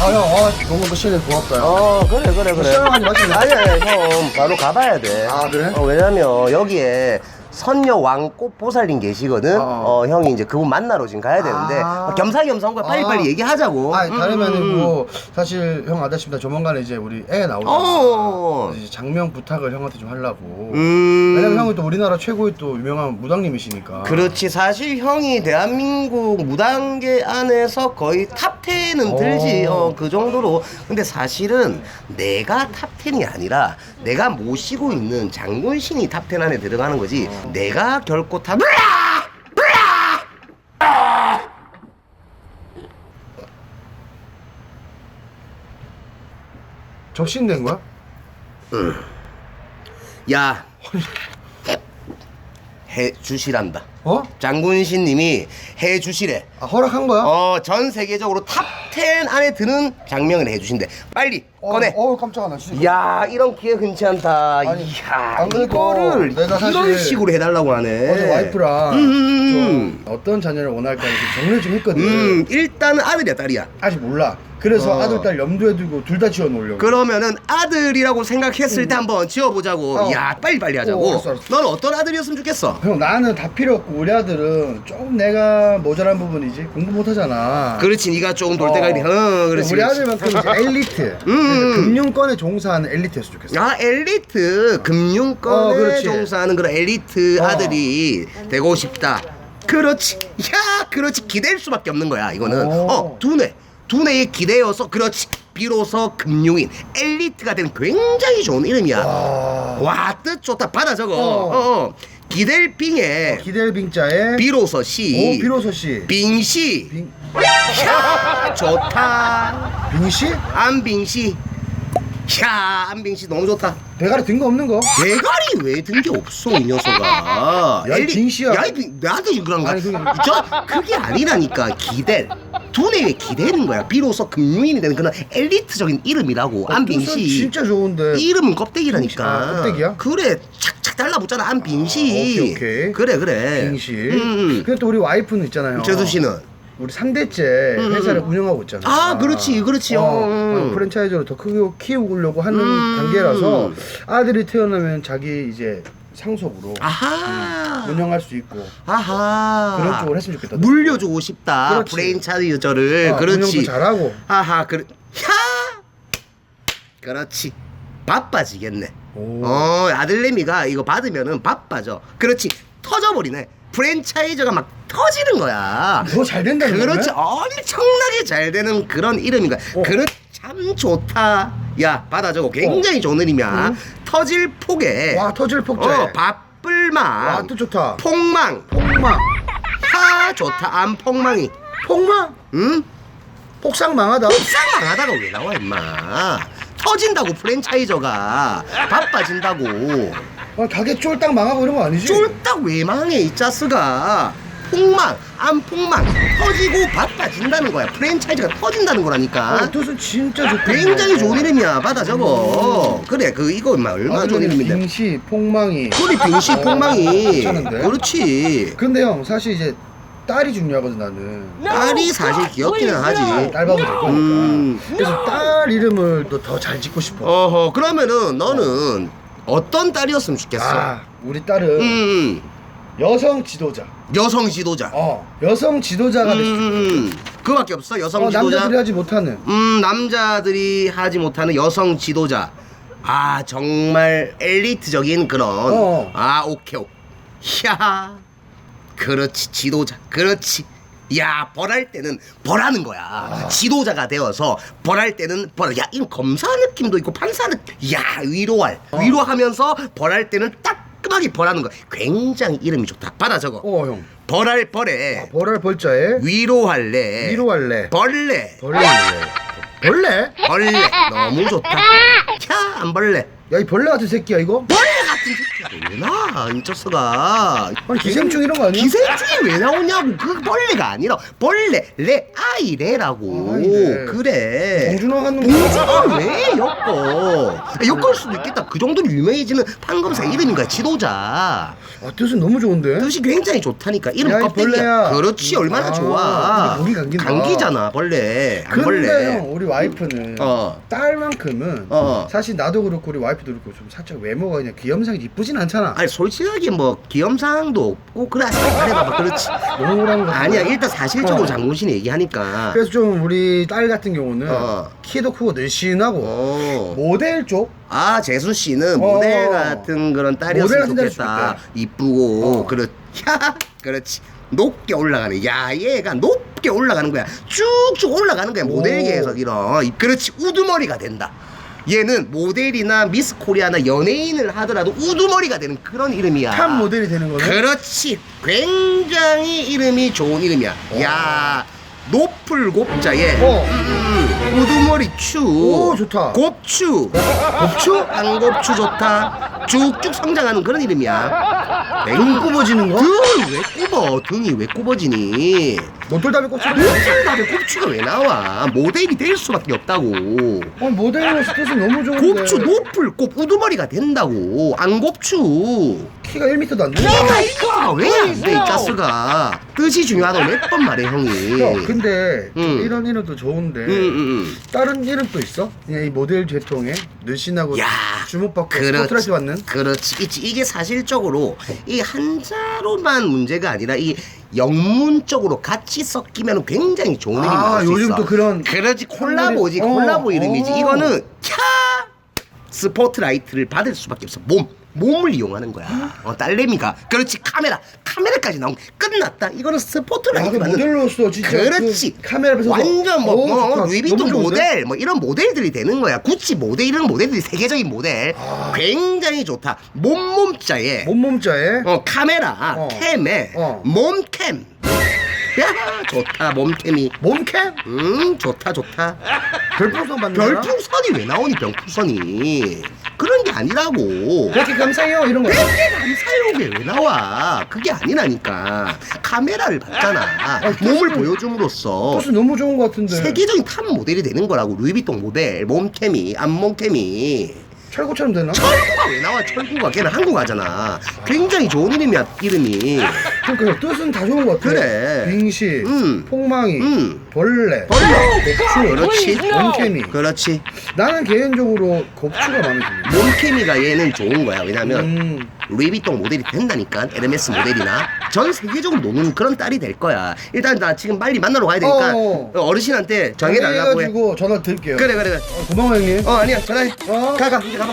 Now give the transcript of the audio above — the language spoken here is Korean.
아, 형, 아, 너무 그 시간에 고맙다. 요어 그래 그래 그래 시원하지 마시네. 아니 아니 형 바로 가봐야 돼 아, 그래? 어, 왜냐면 여기에 선녀 왕꽃 보살님 계시거든 어. 어. 형이 이제 그분 만나러 지금 가야 되는데 아. 겸사겸사 한 거야 빨리빨리 아. 얘기하자고 아, 다르면은 음. 뭐 사실 형 아다십니다. 조만간에 이제 우리 애 나오잖아. 어. 그래서 이제 장명 부탁을 형한테 좀 하려고. 음. 왜냐면 형이 또 우리나라 최고의 또 유명한 무당님이시니까. 그렇지. 사실 형이 대한민국 무당계 안에서 거의 탑 10은 들지. 오. 어, 그 정도로. 근데 사실은 내가 탑 10이 아니라 내가 모시고 있는 장군신이 탑10 안에 들어가는 거지. 내가 결코 탑 접신된 거야? 야 해 주시란다 어? 장군신님이 해 주시래 아, 허락한 거야? 어 전 세계적으로 탑 10 안에 드는 장명을 해 주신대 빨리 어, 꺼내 어, 깜짝아, 나 진짜. 야 이런 기회 흔치 않다 아니, 안 그래도 이거를 내가 사실 이런 식으로 해달라고 하네 어제 와이프랑 음. 좀 어떤 자녀를 원할까 좀 정리를 좀 했거든. 음 일단은 아들이야 딸이야 아직 몰라. 그래서 어. 아들, 딸 염두에 두고 둘 다 지어 놓으려고. 그러면은 아들이라고 생각했을 때 한번 지어보자고 어. 야 빨리 빨리 하자고 어, 알았어, 알았어. 너는 어떤 아들이었으면 좋겠어 형 나는 다 필요 없고 우리 아들은 조금 내가 모자란 부분이지 공부 못하잖아. 그렇지 네가 조금 돌대가리 어, 그렇지 우리 그렇지. 아들만큼 이제 엘리트. 음. 금융권에 종사하는 엘리트였으면 좋겠어. 아 엘리트 금융권에 어, 그렇지. 종사하는 그런 엘리트 어. 아들이 되고 싶다 그렇지 야 그렇지 기댈 수밖에 없는 거야 이거는 오. 어 두뇌 두뇌에 기대어서 그렇지. 비로소 금융인 엘리트가 되는 굉장히 좋은 이름이야. 와. 와뜻 좋다. 받아 적어 어. 어, 어. 기댈빙에 기댈 빙자에? 비로소 시오 비로소 씨. 빙시 빙. 야 좋다. 빙씨? 안빙시 야 안빙시 너무 좋다. 대가리 든 거 없는 거? 대가리 왜 든 게 없어 이 녀석아. 야, 이 빙시야. 야 이 빙 나도 그런가? 아니, 그게- 저 그게 아니라니까. 기대 두뇌에 기대는 거야 비로소 금융인이 되는 그런 엘리트적인 이름이라고 뜻은 안빙시 진짜 좋은데. 이름은 껍데기라니까 아, 껍데기야? 그래 착착 달라붙잖아 안빙시 아, 오케이, 오케이. 그래 그래 빙씨. 음, 근데 또 우리 와이프는 있잖아요. 음. 제수 씨는 우리 3대째 음, 회사를 음. 운영하고 있잖아. 아, 그렇지, 그렇지. 어, 어, 음. 어, 프랜차이즈로 더 크게 키우려고 하는 음. 단계라서 아들이 태어나면 자기 이제 상속으로 아하. 운영할 수 있고 아하. 그런 쪽으로 했으면 좋겠다. 물려주고 싶다. 그렇지. 프랜차이저를 어, 그렇지. 운영도 잘하고. 아하 그래 야! 그렇지. 바빠지겠네. 오. 어 아들내미가 이거 받으면은 바빠져. 그렇지. 터져버리네. 프랜차이저가 막 터지는 거야. 더 잘 된다는 거네? 그렇지. 엄청나게 잘 되는 그런 이름인 거야. 어. 그렇 참 좋다. 야 받아 적어 굉장히 좋은 이름이야. 응. 터질 폭에 와 터질 폭제. 어 바쁠망 와 또 좋다. 폭망 폭망. 파 좋다 안 폭망이 폭망. 응? 폭삭 망하다. 폭삭 망하다가 왜 나와 임마 터진다고 프랜차이저가 바빠진다고 어, 가게 쫄딱 망하고 이런 거 아니지? 쫄딱 왜 망해 이 짜스가 폭망 안 폭망. 터지고 바빠진다는 거야. 프랜차이즈가 터진다는 거라니까. 어, 뜻은 진짜 좋다. 굉장히 좋은 이름이야 받아 적어 그래 그 이거 임마 얼마나 좋은 이름인데. 빙시, 폭망이. 그리 빙시 어, 폭망이. 괜찮은데? 그렇지. 근데 형 사실 이제 딸이 중요하거든 나는. 딸이 사실 귀엽기는 하지. 딸 봐도 될 거니까. 음. 그래서 딸 이름을 또 더 잘 짓고 싶어. 어허 그러면은 너는 어떤 딸이었으면 좋겠어? 아, 우리 딸은 음 여성 지도자. 여성 지도자 어, 여성 지도자가 될 수 있어. 음 그거밖에 없어 여성 어, 지도자 남자들이 하지 못하는. 음 남자들이 하지 못하는 여성 지도자 아 정말 엘리트적인 그런 어. 아 오케이 야 그렇지 지도자 그렇지 야 벌할 때는 벌하는 거야 아. 지도자가 되어서 벌할 때는 벌. 야 이거 검사 느낌도 있고 판사 느낌 야 위로할 어. 위로하면서 벌할 때는 따끔하게 벌하는 거 굉장히 이름이 좋다 받아 적어 어, 형. 벌할 벌에 벌할 벌자에 위로할래 위로할래. 벌레 벌레할래. 벌레? 벌레 너무 좋다 캬 안 벌레 야, 이 벌레 같은 새끼야, 이거? 벌레 같은 왜 나와 인적서가 아니 기생충 이런 거 아니야? 기생충이 왜 나오냐고 그 벌레가 아니라 벌레 레 아이레라고 아이래. 그래 봉준호 하는 거 봉준호를 왜 엮어 엮을 수도 있겠다 그 정도로 유명해지는 판검사 이름인 거야 지도자 아, 뜻은 너무 좋은데? 뜻이 굉장히 좋다니까 이름 야, 이 껍데기야 벌레야. 그렇지 얼마나 아, 좋아 근데 목이 감긴다. 감기잖아 벌레 안 근데 벌레 형 우리 와이프는 어. 딸만큼은 어. 사실 나도 그렇고 우리 와이프도 그렇고 좀 살짝 외모가 그냥 귀염상이 이쁘진 않잖아. 아니 솔직하게 뭐 기염상도 없고 그래. 말해봐봐 그렇지. 농구라는 거. 아니야 일단 사실적으로 어. 장군신이 얘기하니까. 그래서 좀 우리 딸 같은 경우는 어. 키도 크고 늘씬하고 어. 모델 쪽? 아 재순 씨는 어. 모델 같은 그런 모델 딸이었으면 같은 딸이 좋겠다. 좋겠다. 이쁘고. 어. 그렇 야 그렇지. 높게 올라가는 야 얘가 높게 올라가는 거야. 쭉쭉 올라가는 거야. 오. 모델계에서 이런. 그렇지. 우두머리가 된다 얘는 모델이나 미스 코리아나 연예인을 하더라도 우두머리가 되는 그런 이름이야. 탑 모델이 되는 거는 그렇지. 굉장히 이름이 좋은 이름이야. 야 높을 곱자에 어. 음, 우두머리 추. 오, 좋다. 곱추? 곱추? 안 곱추 좋다. 쭉쭉 성장하는 그런 이름이야 등 굽어지는 거? 등이 왜 굽어 등이 왜 굽어지니 노틀답이 꼽히는 노틀답에 곱추가 왜 나와 모델이 될 수밖에 없다고 어, 모델로서 뜻은 너무 좋은데 곱추 높을 곱 우두머리가 된다고 안 곱추 키가 1m도 안 되는 내가 이거가 왜안돼 이 가스가 뜻이 중요하다고 몇 번 말해 형이 형 근데 좀 음. 이런 이름도 좋은데 응, 응, 응. 다른 이름도 있어? 그냥 이 모델 계통에 늘씬하고 야, 주목받고. 스포트라이트 받는? 그렇지. 이게 사실적으로 이 한자로만 문제가 아니라 이 영문적으로 같이 섞이면 굉장히 좋은 이름이 아, 나올 수 요즘 있어. 또 그런 그렇지 콜라보지 어, 콜라보 이름이지. 어. 이거는 캬 스포트라이트를 받을 수밖에 없어. 몸 몸을 이용하는 거야. 어, 딸내미가 그렇지 카메라 카메라까지 나온 끝났다. 이거는 아, 스포트라이트 그 받는 모델로서 진짜 그렇지. 그 카메라 앞에서 완전 뭐, 오, 뭐 좋다. 루이비통 너무 좋은데? 모델 뭐 이런 모델들이 되는 거야. 구찌 모델 이런 모델들이 세계적인 모델. 아. 굉장히 좋다. 몸몸자에 몸몸자에 어 카메라 어. 캠에 어. 몸캠. 야 좋다 몸캠이. 몸캠? 음 좋다 좋다. 별풍선 받는 거야? 별풍선이 왜 나오니 별풍선이 그런 게 아니라고. 그렇게 감사해요 이런 거 백개 감사용에 왜 나와? 그게 아니라니까. 카메라를 봤잖아. 몸을 보여줌으로써 뜻은 너무 좋은 거 같은데 세계적인 탑 모델이 되는 거라고. 루이비통 모델, 몸캠이, 앞몸캠이. 철거처럼 되나? 철구가 왜 나와? 철구가 걔는 한국하잖아. 굉장히 좋은 이름이야 이름이. 그러니까 뜻은 다 좋은 거 같아 그래. 빙시 음. 폭망이 음. 벌레 벌레. 곱추 그렇지. 몸케미 그렇지. 나는 개인적으로 곱추가 마음에 드네 몸케미가 얘는 좋은 거야. 왜냐면 음. 루이비통 모델이 된다니까. 에르메스 모델이나 전 세계적으로 노는 그런 딸이 될 거야. 일단 나 지금 빨리 만나러 가야 되니까 어. 어 르신한테 정해달라고 해. 해가지고 전화 드릴게요 그래 그래 그래. 어, 고마워 형님 어 아니야 전화해. 어. 가가 이제 가봐.